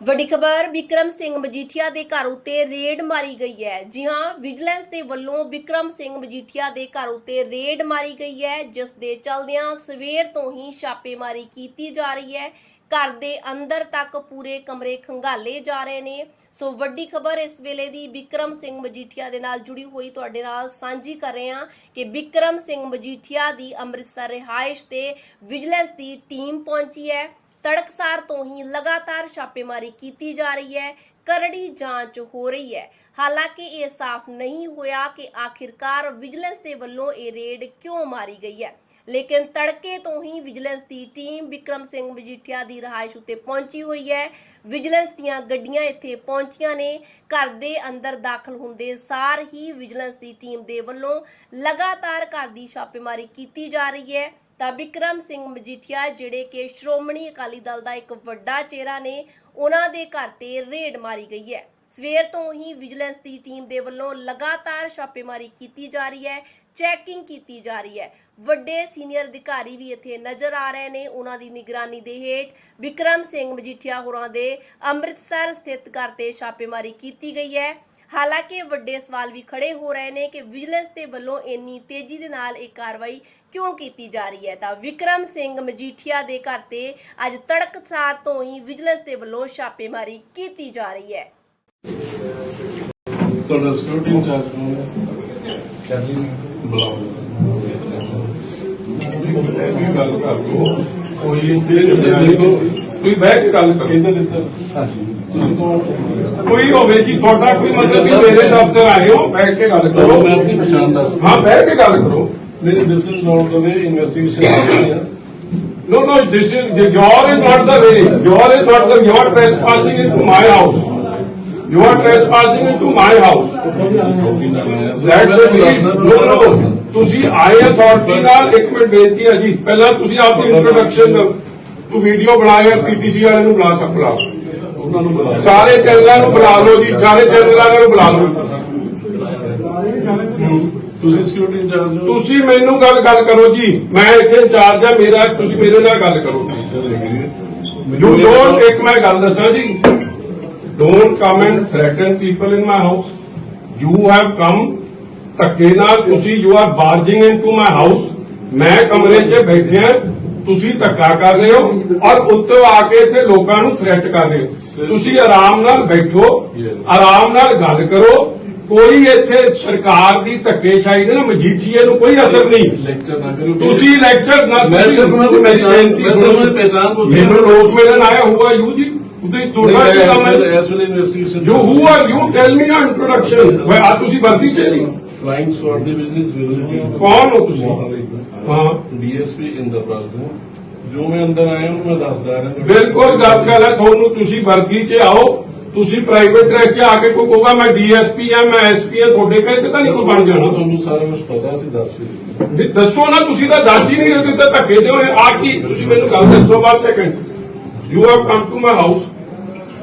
ਵੱਡੀ ਖਬਰ, ਵਿਕਰਮ ਸਿੰਘ ਮਜੀਠੀਆ ਦੇ ਘਰ ਉੱਤੇ ਰੇਡ ਮਾਰੀ ਗਈ ਹੈ। ਜੀ ਹਾਂ, ਵਿਜੀਲੈਂਸ ਦੇ ਵੱਲੋਂ ਵਿਕਰਮ ਸਿੰਘ ਮਜੀਠੀਆ ਦੇ ਘਰ ਉੱਤੇ ਰੇਡ ਮਾਰੀ ਗਈ ਹੈ, ਜਿਸ ਦੇ ਚਲਦਿਆਂ ਸਵੇਰ ਤੋਂ ਹੀ ਛਾਪੇਮਾਰੀ ਕੀਤੀ ਜਾ ਰਹੀ ਹੈ। ਘਰ ਦੇ ਅੰਦਰ ਤੱਕ ਪੂਰੇ ਕਮਰੇ ਖੰਗਾਲੇ ਜਾ ਰਹੇ ਨੇ। ਸੋ ਵੱਡੀ ਖਬਰ ਇਸ ਵੇਲੇ ਦੀ ਵਿਕਰਮ ਸਿੰਘ ਮਜੀਠੀਆ ਦੇ ਨਾਲ ਜੁੜੀ ਹੋਈ ਤੁਹਾਡੇ ਨਾਲ ਸਾਂਝੀ ਕਰ ਰਹੇ ਹਾਂ ਕਿ ਵਿਕਰਮ ਸਿੰਘ ਮਜੀਠੀਆ ਦੀ ਅੰਮ੍ਰਿਤਸਰ ਰਿਹਾਇਸ਼ ਤੇ ਵਿਜੀਲੈਂਸ ਦੀ ਟੀਮ ਪਹੁੰਚੀ ਹੈ। ਤੜਕਸਾਰ ਤੋਂ ਹੀ ਲਗਾਤਾਰ ਛਾਪੇਮਾਰੀ ਕੀਤੀ ਜਾ ਰਹੀ ਹੈ। ਕਰੜੀ ਜਾਂਚ ਹੋ ਰਹੀ ਹੈ। ਹਾਲਾਂਕਿ ਇਹ ਸਾਫ਼ ਨਹੀਂ ਹੋਇਆ ਕਿ ਆਖਿਰਕਾਰ ਵਿਜੀਲੈਂਸ ਦੇ ਵੱਲੋਂ ਇਹ ਰੇਡ ਕਿਉਂ ਮਾਰੀ ਗਈ ਹੈ। ਲੇਕਿਨ ਤੜਕੇ ਤੋਂ ਹੀ ਵਿਜੀਲੈਂਸ ਦੀ ਟੀਮ ਵਿਕਰਮ ਸਿੰਘ ਮਜੀਠੀਆ ਦੀ ਰਹਾਇਸ਼ ਉੱਤੇ ਪਹੁੰਚੀ ਹੋਈ ਹੈ। ਵਿਜੀਲੈਂਸ ਦੀਆਂ ਗੱਡੀਆਂ ਇੱਥੇ ਪਹੁੰਚੀਆਂ ਨੇ। ਘਰ ਦੇ ਅੰਦਰ ਦਾਖਲ ਹੁੰਦੇ ਸਾਰ ਹੀ ਵਿਜੀਲੈਂਸ ਦੀ ਟੀਮ ਦੇ ਵੱਲੋਂ ਲਗਾਤਾਰ ਘਰ ਦੀ ਛਾਪੇਮਾਰੀ ਕੀਤੀ ਜਾ ਰਹੀ ਹੈ। ਤਾਂ ਵਿਕਰਮ ਸਿੰਘ ਮਜੀਠੀਆ, ਜਿਹੜੇ ਕਿ ਸ਼੍ਰੋਮਣੀ ਅਕਾਲੀ ਦਲ ਦਾ ਇੱਕ ਵੱਡਾ ਚਿਹਰਾ ਨੇ, ਉਹਨਾਂ ਦੇ ਘਰ ਤੇ ਰੇਡ ਮਾਰੀ ਗਈ ਹੈ। ਸਵੇਰ ਤੋਂ ਹੀ ਵਿਜੀਲੈਂਸ ਦੀ ਟੀਮ ਦੇ ਵੱਲੋਂ ਲਗਾਤਾਰ ਛਾਪੇਮਾਰੀ ਕੀਤੀ ਜਾ ਰਹੀ ਹੈ ਚੈਕਿੰਗ ਕੀਤੀ ਜਾ ਰਹੀ ਹੈ। ਵੱਡੇ ਸੀਨੀਅਰ ਅਧਿਕਾਰੀ ਵੀ ਇੱਥੇ ਨਜ਼ਰ ਆ ਰਹੇ ਨੇ। ਉਹਨਾਂ ਦੀ ਨਿਗਰਾਨੀ ਦੇ ਹੇਠ ਵਿਕਰਮ ਸਿੰਘ ਮਜੀਠੀਆ ਹੋਰਾਂ ਦੇ ਅੰਮ੍ਰਿਤਸਰ ਸਥਿਤ ਘਰ ਤੇ ਛਾਪੇਮਾਰੀ ਕੀਤੀ ਗਈ ਹੈ। ਹਾਲਾਂਕਿ ਵੱਡੇ ਸਵਾਲ ਵੀ ਖੜੇ ਹੋ ਰਹੇ ਨੇ ਕਿ ਵਿਜੀਲੈਂਸ ਦੇ ਵੱਲੋਂ ਇੰਨੀ ਤੇਜ਼ੀ ਦੇ ਨਾਲ ਇਹ ਕਾਰਵਾਈ ਕਿਉਂ ਕੀਤੀ ਜਾ ਰਹੀ ਹੈ? ਤਾਂ ਵਿਕਰਮ ਸਿੰਘ ਮਜੀਠੀਆ ਦੇ ਘਰ ਤੇ ਅੱਜ ਤੜਕਸਾਰ ਤੋਂ ਹੀ ਵਿਜੀਲੈਂਸ ਦੇ ਵੱਲੋਂ ਛਾਪੇਮਾਰੀ ਕੀਤੀ ਜਾ ਰਹੀ ਹੈ। ਤੁਹਾਡਾ ਸਿਕਿਉਰਿਟੀ ਇੰਚਾਰਜ ਕੌਣ ਹੈ ਸ਼ਰਲੀ ਬੁਲਾਓ ਇਹ ਗੱਲ ਕਰ ਲਓ ਕੋਈ ਜਿਹੜੇ ਕੋਈ ਬਹਿ ਕੇ ਗੱਲ ਕਰੋ ਇਹਦੇ ਦਿੱਤਾ ਹਾਂਜੀ ਤੁਸੀਂ ਕੌਣ ਕੋਈ ਹੋਵੇ ਜੀ ਤੁਹਾਡਾ ਕੋਈ ਮਤਲਬ ਸੀ ਮੇਰੇ ਦਫ਼ਤਰ ਆਏ ਹੋ ਬੈਠ ਕੇ ਗੱਲ ਕਰੋ ਮੈਂ ਆਪਣੀ ਪਛਾਣ ਦੱਸ ਹਾਂ ਬਹਿ ਕੇ ਗੱਲ ਕਰੋ ਮੇਰੇ ਦਿਸ is not the way investigation ਕਰ ਰਹੀ ਹੈ No, no, this is, your is not the way. Your is not the, you are trespassing into my house. You are trespassing into my house. That's a please, no, no. ਤੁਸੀਂ ਆਏ authority ਨਾਲ ਇੱਕ minute ਬੇਨਤੀ ਹੈ ਜੀ ਪਹਿਲਾਂ ਤੁਸੀਂ ਆਪਣੀ ਇੰਟਰੋਡਕਸ਼ਨ ਤੂੰ ਵੀਡੀਓ ਬਣਾਇਆ ਪੀਟੀਸੀ ਵਾਲੇ ਨੂੰ ਬੁਲਾ ਸਕਦਾ ਉਹਨਾਂ ਨੂੰ ਬੁਲਾ ਸਾਰੇ ਚੈਨਲਾਂ ਨੂੰ ਬੁਲਾ ਲਓ ਜੀ ਸਾਰੇ ਚੈਨਲਾਂ ਨੂੰ ਬੁਲਾ ਲਓ ਤੁਸੀਂ ਸਿਕਿਉਰਿਟੀ ਇੰਚਾਰਜ ਹੋ ਤੁਸੀਂ ਮੈਨੂੰ ਗੱਲ ਗੱਲ ਕਰੋ ਜੀ ਮੈਂ ਇੱਥੇ ਇੰਚਾਰਜ ਆ ਮੇਰਾ ਤੁਸੀਂ ਮੇਰੇ ਨਾਲ ਗੱਲ ਕਰੋ ਯੂ ਡੋਂਟ ਇੱਕ ਮੈਂ ਗੱਲ ਦੱਸਾਂ ਜੀ don't come and threaten people in my house you have come ਧੱਕੇ ਨਾਲ ਤੁਸੀਂ you are barging into my house ਮੈਂ ਕਮਰੇ 'ਚ ਬੈਠਿਆ ਤੁਸੀਂ ਧੱਕਾ ਕਰ ਰਹੇ ਹੋ ਔਰ ਉੱਤੋਂ ਆ ਕੇ ਇੱਥੇ ਲੋਕਾਂ ਨੂੰ ਥ੍ਰੈਟ ਕਰ ਰਹੇ ਹੋ। ਤੁਸੀਂ ਆਰਾਮ ਨਾਲ ਬੈਠੋ. ਆਰਾਮ ਨਾਲ ਗੱਲ ਕਰੋ। ਕੋਈ ਇੱਥੇ ਸਰਕਾਰ ਦੀ ਧੱਕੇਸ਼ਾਹੀ ਦੇ ਨਾ ਮਜੀਠੀਏ ਨੂੰ ਕੋਈ ਅਸਰ ਨਹੀਂ। ਲੈਕਚਰ ਨਾ ਕਰੋ। ਤੁਸੀਂ ਲੈਕਚਰ ਨਾ ਮੈਂ ਸਿਰਫ ਉਹਨਾਂ ਦੀ ਬੇਨਤੀ ਮੈਂ ਸਿਰਫ ਉਹਨਾਂ ਦੀ ਪਹਿਚਾਣ ਪੁੱਛ। ਮੈਨੂੰ ਆਇਆ ਹੁਆ ਯੂ ਜੀ। ਉਹਦੇ ਤੁਹਾਡਾ ਕੀ ਕੰਮ ਹੈ ਐਸ ਵੇਲੇ investigation you who are you tell me ਨਾ ਇੰਟਰੋਡਕਸ਼ਨ ਵੇ ਆ ਤੁਸੀਂ ਵਰਦੀ ਚ ਨਹੀਂ ਫਲਾਈਂਗ ਦੇ ਬਿਜ਼ਨਸ ਵਿਲ ਕੌਣ ਹੋ ਤੁਸੀਂ? ਹਾਂ। ਡੀਐਸਪੀ ਇੰਦਰਪਾਲ ਸਿੰਘ। ਜੋ ਮੈਂ ਅੰਦਰ ਆਇਆ ਉਹਨੂੰ ਮੈਂ ਦੱਸਦਾ ਰਿਹਾ। ਬਿਲਕੁਲ ਗੱਲ ਗੱਲ ਹੈ ਤੁਹਾਨੂੰ ਤੁਸੀਂ ਵਰਦੀ ਚ ਆਓ। ਤੁਸੀਂ ਪ੍ਰਾਈਵੇਟ ਡਰੈਸ ਚ ਆ ਕੇ ਕੋਈ ਕਹੂਗਾ ਮੈਂ ਡੀਐਸਪੀ ਆ ਮੈਂ ਐਸਪੀ ਆ ਤੁਹਾਡੇ ਕਹੇ ਤਾਂ ਨਹੀਂ ਕੋਈ ਬਣ ਜਾਣਾ? ਤੁਹਾਨੂੰ ਸਾਰਾ ਕੁਝ ਪਤਾ ਸੀ ਦੱਸ ਵੀ ਦੱਸੋ ਨਾ ਤੁਸੀਂ ਤਾਂ ਦੱਸ ਹੀ ਨਹੀਂ ਰਹੇ ਤਾਂ ਧੱਕੇ ਦੇ ਹੋਏ ਆ ਕੀ? ਤੁਸੀਂ ਮੈਨੂੰ ਗੱਲ ਦੱਸੋ ਬਾਅਦ second you have come to my house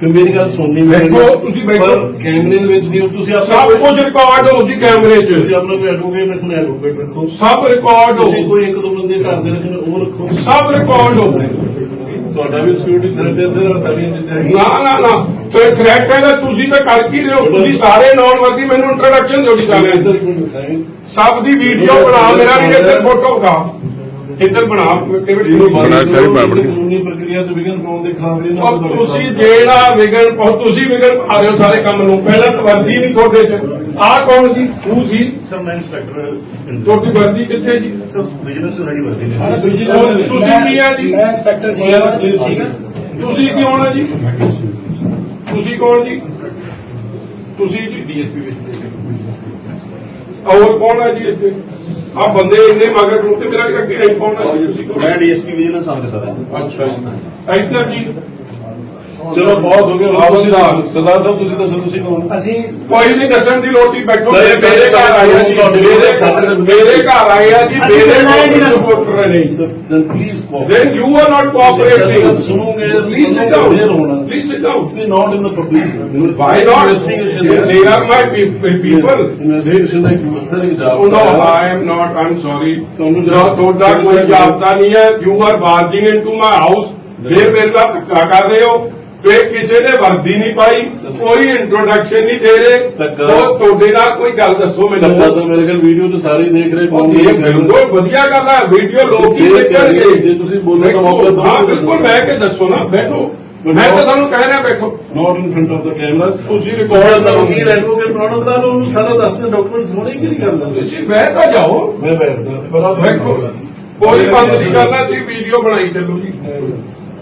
ਫਿਰ ਮੇਰੀ ਗੱਲ ਸੁਣਨੀ ਬੈਠੋ, ਤੁਸੀਂ ਬੈਠੋ। ਕੈਮਰੇ ਦੇ ਵਿੱਚ ਨਹੀਂ ਹੋ, ਤੁਸੀਂ ਆਪਣਾ ਸਭ ਕੁਝ ਰਿਕਾਰਡ ਹੋ ਜੀ ਕੈਮਰੇ ਤੁਸੀਂ 'ਚ ਆਪਣਾ ਕੋਈ ਐਡਵੋਕੇਟ ਰੱਖਣਾ ਐਡਵੋਕੇਟ ਰੱਖੋ। ਸਭ ਰਿਕਾਰਡ ਹੋ। ਤੁਸੀਂ ਕੋਈ ਇੱਕ ਦੋ ਬੰਦੇ ਘਰ ਦੇ ਰੱਖਣੇ ਉਹ ਰੱਖੋ। ਸਭ ਰਿਕਾਰਡ ਹੋ। ਤੁਹਾਡਾ ਵੀ ਸਿਕਿਉਰਿਟੀ ਥ੍ਰੈਟ ਹੈ ਸਰ ਸਾਰੀਆਂ ਚੀਜ਼ਾਂ ਹੈਗੀਆਂ। ਨਾ ਨਾ ਨਾ। ਤੇ ਥ੍ਰੈਟ ਹੈ ਤਾਂ ਤੁਸੀਂ ਤਾਂ ਕਰ ਕੀ ਰਹੇ ਹੋ? ਤੁਸੀਂ ਸਾਰੇ ਨੌਨ ਵਰਦੀ ਮੈਨੂੰ ਇੰਟਰੋਡਕਸ਼ਨ ਦਿਓ ਜੀ ਇੱਧਰ ਦਿਖਾਈ ਸਭ ਦੀ ਵੀਡੀਓ ਬਣਾ ਮੇਰਾ ਵੀ ਇੱਧਰ ਫੋਟੋ ਖਾ ਇੱਧਰ ਬਣਾ ਇਹਨੂੰ ਕਿਵੇਂ ਸਾਰੀ ਪਾਬੰਦੀ ਕਾਨੂੰਨੀ ਪ੍ਰਕਿਰਿਆ ਚ ਵਿਘਨ ਪਾਉਣ ਦੇ ਖਿਲਾਫ ਇਹਨਾਂ ਔਰ ਤੁਸੀਂ ਜਿਹੜਾ ਵਿਗਣ ਪਾਓ ਤੁਸੀਂ ਵਿਗਣ ਪਾ ਰਹੇ ਹੋ ਸਾਰੇ ਕੰਮ ਨੂੰ। ਪਹਿਲਾਂ ਤਾਂ ਵਰਦੀ ਨਹੀਂ ਤੁਹਾਡੇ 'ਚ। ਆਹ ਕੌਣ ਜੀ ਤੂੰ ਸੀ? ਸਰ ਮੈਂ ਇੰਸਪੈਕਟਰ ਤੁਹਾਡੀ ਵਰਦੀ ਕਿੱਥੇ ਜੀ? ਸਰ ਬਿਜ਼ਨਸ ਸਾਡੀ ਵਰਦੀ ਨੇ ਔਰ ਤੁਸੀਂ ਕੀ ਆ ਜੀ? ਮੈਂ ਇੰਸਪੈਕਟਰ ਜੀ। Please, ਠੀਕ ਹੈ ਤੁਸੀਂ ਕੀ ਹੋਣਾ ਜੀ? ਤੁਸੀਂ ਕੌਣ ਜੀ? ਤੁਸੀਂ ਜੀ? ਡੀਐਸਪੀ ਵਿੱਚ ਹੋਰ ਕੌਣ ਹੈ ਜੀ ਇੱਥੇ? ਆ ਬੰਦੇ ਇੰਨੇ ਮਗਰ ਤੇ ਮੇਰਾ ਅੱਗੇ ਆਈ ਕੌਣ ਹੈ ਜੀ ਤੁਸੀਂ ਕੌਣ? ਮੈਂ ਡੀਐਸਪੀ ਵਿਜੀਲੈਂਸ ਆਫਿਸਰ ਹਾਂ ਅੱਛਾ ਇੱਧਰ ਜੀ। ਚਲੋ ਬਹੁਤ ਹੋ ਗਿਆ। ਆਪ ਤੁਸੀਂ ਸਰਦਾਰ ਸਾਹਿਬ ਤੁਸੀਂ ਦੱਸੋ ਤੁਸੀਂ ਕੌਣ? ਅਸੀਂ ਕੋਈ ਨਹੀਂ ਦੱਸਣ ਦੀ ਲੋਟੀ ਬੈਠੋ। ਸਰ, ਮੇਰੇ ਘਰ ਆਏ ਆ ਜੀ। ਮੇਰੇ ਸਾਡੇ- ਮੇਰੇ ਘਰ ਆਏ ਆ ਜੀ ਮੇਰੇ ਬਣਾਏ ਨਹੀਂ ਨਾ। ਰਿਪੋਰਟਰ ਨੇ sir then please then you are not cooperating. ਸੁਣੋਗੇ please sit down. please sit down. We not in the public investigation they are my pe- people. Investigation ਦਾ ਇੱਕ ਸਰ ਇੱਕ Oh, ਜਵਾਬ no, I am not, I'm sorry. ਤੁਹਾਨੂੰ ਨਾ ਤੁਹਾਡਾ ਕੋਈ ਜਾਬਤਾ ਨਹੀਂ ਹੈ। You are barging into my house ਫੇਰ ਮੇਰੇ ਨਾਲ ਧੱਕਾ ਕਰ ਰਹੇ ਹੋ। ਫੇਰ ਕਿਸੇ ਨੇ ਵਰਦੀ ਨਹੀਂ ਪਾਈ ਕੋਈ ਇੰਟਰੋਡਕਸ਼ਨ ਨਹੀਂ ਦੇ ਰਹੇ। ਉਹ ਤੁਹਾਡੇ ਨਾਲ ਕੋਈ ਗੱਲ ਦੱਸੋ ਮੈਨੂੰ। ਲੱਗਾ ਤਾਂ ਮੇਰੇ ਕੋਲ ਵੀਡੀਓ ਤੇ ਸਾਰੇ ਹੀ ਦੇਖ ਰਹੇ ਉਹ ਇਹ ਬਿਲਕੁਲ ਵਧੀਆ ਗੱਲ ਹੈ ਵੀਡੀਓ ਲੋਕ ਹੀ ਦੇਖਣਗੇ। ਜੇ ਤੁਸੀਂ ਬੋਲੋ ਤਾਂ ਮੌਕਾ ਦਿਓ। ਹਾਂ ਬਿਲਕੁਲ ਮੈਂ ਕੇ ਦੱਸੋ ਨਾ ਬੈਠੋ। ਮੈਂ ਤਾਂ ਤੁਹਾਨੂੰ ਕਹਿ ਰਿਹਾ ਬੈਠੋ। Not in front of the cameras ਤੁਸੀਂ ਰਿਕਾਰਡ ਕਰੋਗੇ ਐਡਵੋਕੇਟ ਬਣਾਉਣ ਦਾ ਉਹਨੂੰ ਸਾਰਾ ਦੱਸਦੇ ਡਾਕੂਮੈਂਟਸ ਹੋਣੇ ਕਿ ਨਹੀਂ ਕਰਨਾ ਤੁਸੀਂ ਬਹਿ ਤਾਂ ਜਾਓ। ਮੈਂ ਬੈਠਦਾ ਕੋਈ ਬੰਦ ਨਹੀਂ ਕਰਨਾ ਤੁਸੀਂ ਵੀਡੀਓ ਬਣਾਈ ਚੱਲੋ ਜੀ।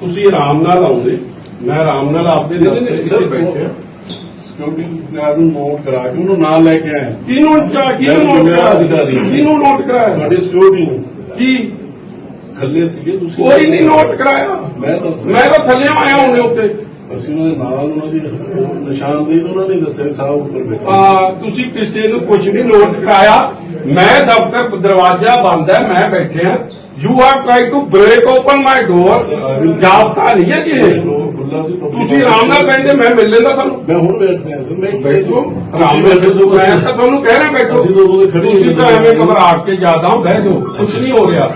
ਤੁਸੀਂ ਆਰਾਮ ਨਾਲ ਆਉਂਦੇ। ਮੈਂ ਆਰਾਮ ਨਾਲ ਆਪਦੇ ਦਫ਼ਤਰ 'ਚ ਬੈਠੇ ਸਿਕਿਉਰਿਟੀ ਗਾਰਡ ਨੂੰ ਨੋਟ ਕਰਾ ਕੇ ਉਹਨੂੰ ਨਾਲ ਲੈ ਕੇ ਆਏ ਕਿਹਨੂੰ ਚਾ- ਕਿਹਨੂੰ ਨੋਟ ਕਰਾਇਆ ਅਧਿਕਾਰੀ। ਕਿਹਨੂੰ ਨੋਟ ਕਰਾਇਆ? ਤੁਹਾਡੀ ਸਿਕਿਉਰਿਟੀ ਨੂੰ। ਕੀ? ਥੱਲੇ ਸੀਗੇ ਤੁਸੀਂ ਕੋਈ ਨਹੀਂ ਨੋਟ ਕਰਾਇਆ। ਮੈਂ ਤਾਂ ਮੈਂ ਤਾਂ ਥੱਲੇ ਆਇਆ ਹੁੰਨੇ ਉੱਤੇ। ਅਸੀਂ ਉਹਨਾਂ ਦੇ ਨਾਲ ਉਹਨਾਂ ਦੀ ਨਿਸ਼ਾਨਦੇਹੀ ਉਹਨਾਂ ਨੇ ਦੱਸਿਆ ਸਾਹਿਬ ਉੱਪਰ ਬੈਠੇ। ਆ ਤੁਸੀਂ ਕਿਸੇ ਨੂੰ ਕੁਝ ਨਹੀਂ ਨੋਟ ਕਰਾਇਆ। ਮੈਂ ਦਫ਼ਤਰ ਦਰਵਾਜ਼ਾ ਬੰਦ ਹੈ ਮੈਂ ਬੈਠਿਆ you are try to break open my door ਜਾਬਤਾ ਨਹੀਂ ਹੈ ਜੀ ਤੁਸੀਂ ਆਰਾਮ ਨਾਲ ਬੈਠੇ ਮੈਂ ਮਿਲ ਲੈਂਦਾ ਤੁਹਾਨੂੰ ਮੈਂ ਹੁਣ ਬੈਠ ਰਿਹਾ ਸਰ ਮੈਂ ਬੈਠੋ ਆਰਾਮ ਨਾਲ ਬੈਠੋ ਮੈਂ ਤਾਂ ਤੁਹਾਨੂੰ ਕਹਿ ਰਿਹਾ ਬੈਠੋ ਹੀ ਤੁਸੀਂ ਤਾਂ। ਐਵੇਂ ਘਬਰਾਹਟ ਕੇ ਜ਼ਿਆਦਾ ਬਹਿ ਜਾਓ ਕੁਝ ਨਹੀਂ ਹੋ ਰਿਹਾ